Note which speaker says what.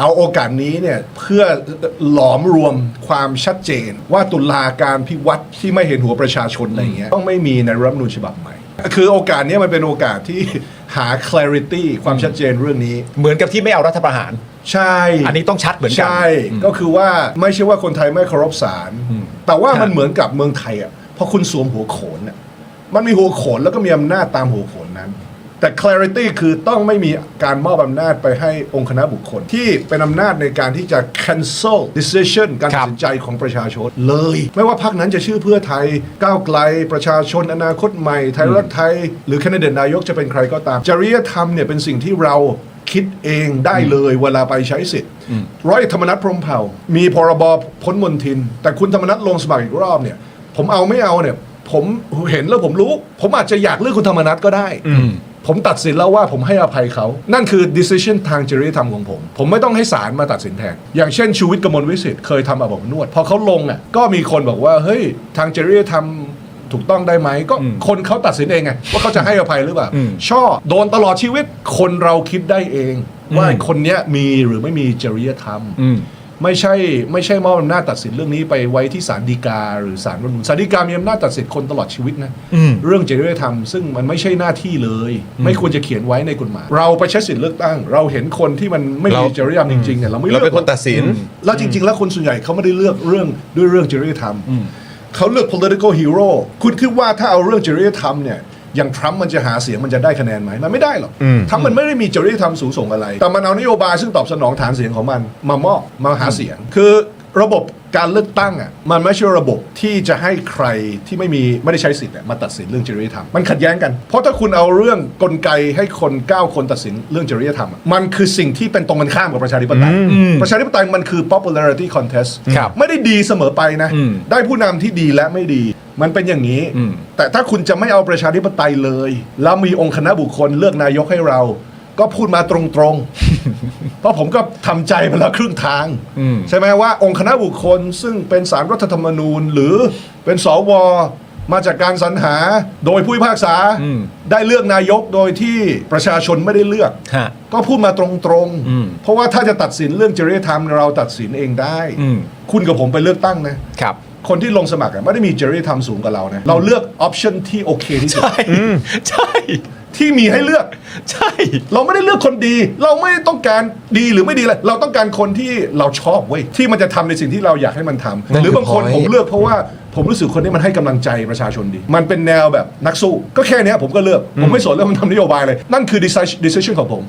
Speaker 1: เอาโอกาสนี้เนี่ยเพื่อหลอมรวมความชัดเจน ว่าตุลาการพิวัตรที่ไม่เห็นหัวประชาชนอะไรเงี้ยต้องไม่มีในรัฐธรรมนูญฉบับใหม่ คือโอกาสเนี้ยมันเป็นโอกาสที่หา clarity ความชัดเจนเรื่องนี้
Speaker 2: เหมือนกับที่ไม่เอารัฐประหาร
Speaker 1: ใช่
Speaker 2: อันนี้ต้องชัดเหมือนกัน
Speaker 1: ใช่ ก็คือว่าไม่ใช่ว่าคนไทยไม่เคารพศาลแต่ว่ามันเหมือนกับเมืองไทยอะพอคุณสวมหัวโขนอะมันมีหัวโขนแล้วก็มีอำนาจตามหัวโขนนั้น แต่ clarity คือต้องไม่มีการมอบอำนาจไปให้องค์คณะบุคคล ที่เป็นอำนาจในการที่จะ cancel decision การตัดสินใจของประชาชนเลย ไม่ว่าพรรคนั้นจะชื่อเพื่อไทยก้าวไกลประชาชนอนาคตใหม่ ไทยรักไทย หรือแคนดิเดตนายกจะเป็นใครก็ตาม จริยธรรมเนี่ยเป็นสิ่งที่เราคิดเองได้เลยเวลาไปใช้สิทธิ์ร้อยธรรมนัฐพรมเผ่า มีพรบพ้นมนทิน แต่คุณธรรมนัฐลงสมัครอีกรอบเนี่ย ผมเอาไม่เอาเนี่ย ผมเห็นแล้วผมรู้ ผมอาจจะอยากเลือกคุณธรรมนัฐก็ได้ ผมตัดสินแล้วว่าผมให้อภัยเขา นั่นคือ decision ทางจริยธรรมของผม ผมไม่ต้องให้ศาลมาตัดสินแทน อย่างเช่นชูวิทย์กมลวิสิทธิ์เคยทำอาบอบนวด พอเขาลงอะก็มีคนบอกว่า เฮ้ย ทางจริยธรรมถูกต้องได้ไหมก็คนเขาตัดสินเองไงว่าเขาจะให้อภัยหรือเปล่าชอบโดนตลอดชีวิตคนเราคิดได้เอง ว่าคนเนี้ยมีหรือไม่มีจริยธรรม
Speaker 2: อืม
Speaker 1: ไม่ใช่ไม่ใช่มอบอำนาจตัดสินเรื่องนี้ไปไว้ที่ศาลฎีกา หรือศาลรัฐธรรมนูญศาลฎีกามีอำนาจตัดสินคนตลอดชีวิตนะ
Speaker 2: อืม
Speaker 1: เรื่องจริยธรรมซึ่งมันไม่ใช่หน้าที่เลย ไม่ควรจะเขียนไว้ในกฎหมาย เราไปใช้สิทธิ์เลือกตั้ง เราเห็นคนที่มันไม่มี
Speaker 3: เรา
Speaker 1: จริยธรรมจริงๆเนี่ยเราไม่
Speaker 3: เรา
Speaker 1: เลื
Speaker 3: เป็น
Speaker 1: อก
Speaker 3: คนตัดสิน
Speaker 1: แล้วจริง ๆ แล้วคนส่วนใหญ่เขาไม่ได้เลือกเรื่องด้วยเรื่องจริยธรรมเขาเลือก political hero คุณคิดว่าถ้าเอาเรื่องจริยธรรมเนี่ย อย่างทรัมป์มันจะหาเสียงมันจะได้คะแนนไหมมันไม่ได้หรอกทรัมป์มันไม่ได้มีจริยธรรมสูงส่งอะไร แต่มันเอานโยบายซึ่งตอบสนองฐานเสียงของมันมามอบมาหาเสียง คือระบบการเลือกตั้งอะมันไม่ใช่ระบบที่จะให้ใครที่ไม่มีไม่ได้ใช้สิทธิ์อะมาตัดสินเรื่องจริยธรรมมันขัดแย้งกัน เพราะถ้าคุณเอาเรื่องกลไกให้คนเก้าคนตัดสินเรื่องจริยธรรมอะมันคือสิ่งที่เป็นตรงกันข้ามกับประชาธิปไตยประชาธิปไตยมันคือ popularity contest
Speaker 2: ครับ
Speaker 1: ไม่ได้ดีเสมอไปนะ
Speaker 2: อืม
Speaker 1: ได้ผู้นำที่ดีและไม่ดีมันเป็นอย่างนี้
Speaker 2: อืม
Speaker 1: แต่ถ้าคุณจะไม่เอาประชาธิปไตยเลย แล้วมีองค์คณะบุคคลเลือกนายกให้เรา ก็พูดมาตรงๆ เพราะผมก็ทำใจมาแล้วครึ่งทาง
Speaker 2: อืม
Speaker 1: ใช่ไหมว่าองค์คณะบุคคลซึ่งเป็นสารรัฐธรรมนูญ หรือเป็นสวมาจากการสรรหาโดยผู้พิพากษา
Speaker 2: อืม
Speaker 1: ได้เลือกนายกโดยที่ประชาชนไม่ได้เลือก
Speaker 2: ฮะ
Speaker 1: ก็พูดมาตรง
Speaker 2: อืม
Speaker 1: ๆ เพราะว่าถ้าจะตัดสินเรื่องจริยธรรมเราตัดสินเองได้
Speaker 2: อืม
Speaker 1: คุณกับผมไปเลือกตั้งนะ
Speaker 2: ครับ
Speaker 1: คนที่ลงสมัครอะไม่ได้มีจริยธรรมสูงกว่าเรานะเราเลือกออปชันที่โอเคที่สุด
Speaker 2: ใช่ใช่
Speaker 1: ที่มีให้เลือก
Speaker 2: ใช่
Speaker 1: เราไม่ได้เลือกคนดี เราไม่ได้ต้องการดีหรือไม่ดีเลยเราต้องการคนที่เราชอบเว้ยที่มันจะทำในสิ่งที่เราอยากให้มันทำ
Speaker 3: นั่นคือ
Speaker 1: หรือบางคน
Speaker 3: point
Speaker 1: ผมเลือกเพราะว่าผมรู้สึกคนนี้มันให้กำลังใจประชาชนดี มันเป็นแนวแบบนักสู้ ก็แค่เนี้ยผมก็เลือก ผมไม่สนเรื่องมันทำนโยบายเลย นั่นคือ decision decision ของผม